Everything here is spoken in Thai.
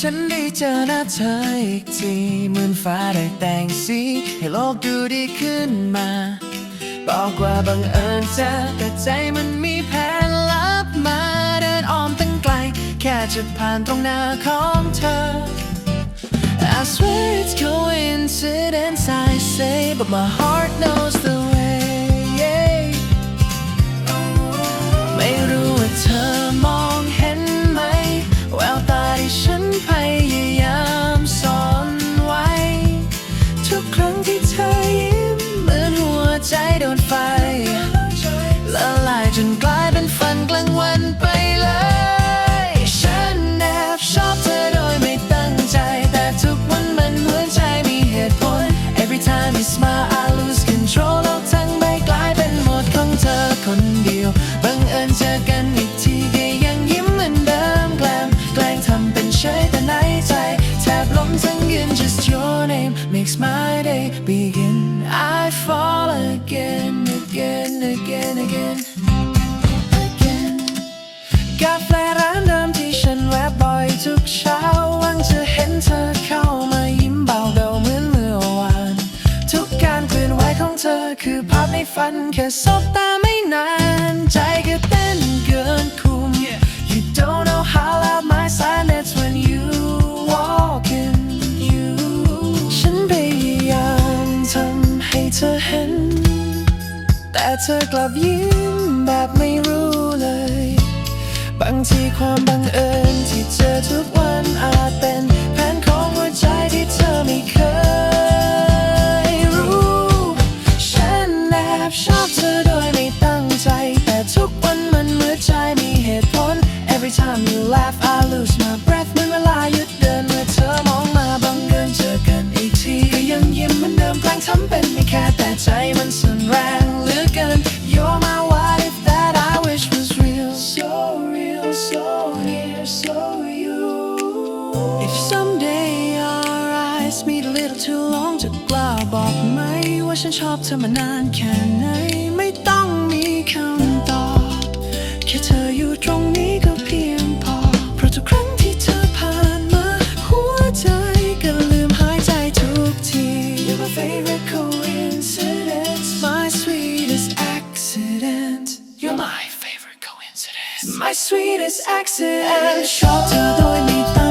ฉันได้เจอหน้าเธออีกทีเหมือนฟ้าได้แต่งสี ให้โลกดูดีขึ้นมาบอกว่าบังเอิญเจอแต่ใจมันมีแผนลับมาเดินอ้อมตั้งไกล แค่จะผ่านตรงหน้าของเธอ I swear it's coincidence I say but my heart knows your name makes my day begin I fall again again again again again กาแฟร้านเดิมที่ฉันแวะบ่อยทุกเช้าหวังจะเห็นเธอเข้ามายิ้มเบาเบาเหมือนเมื่อวาน ทุกการเคลื่อนไหวของเธอคือภาพในฝันแค่สบตาไม่นาน ใจก็เต้นเกินคุม You don't know แต่เธอกลับยิ้มแบบไม่รู้เลย บางทีความบังเอิญที่เจอทุกวันอาจเป็นแผนของหัวใจที่เธอไม่เคยรู้ ฉันแอบชอบเธอโดยไม่ตั้งใจ แต่ทุกวันมันเหมือนใจมีเหตุผล Every time you laugh I lose my breath เหมือนเวลาหยุดเดินเมื่อเธอมองมาบังเอิญเจอกันอีกทีก็ยังยิ้มเหมือนเดิมแกล้งทำเป็นไม่แค่แต่ใจมันสั่น our eyes meet a little too long จะกล้าบอกไหม ว่าฉันชอบเธอมานานแค่ไหน ไม่ต้องมีคำตอบ แค่เธออยู่ตรงนี้ก็เพียงพอ เพราะทุกครั้งที่เธอผ่านมา หัวใจก็ลืมหายใจทุกที You're my favorite coincidence my sweetest accident You're my favorite coincidence my sweetest accident ชอบเธอโดยไม่ตั้ง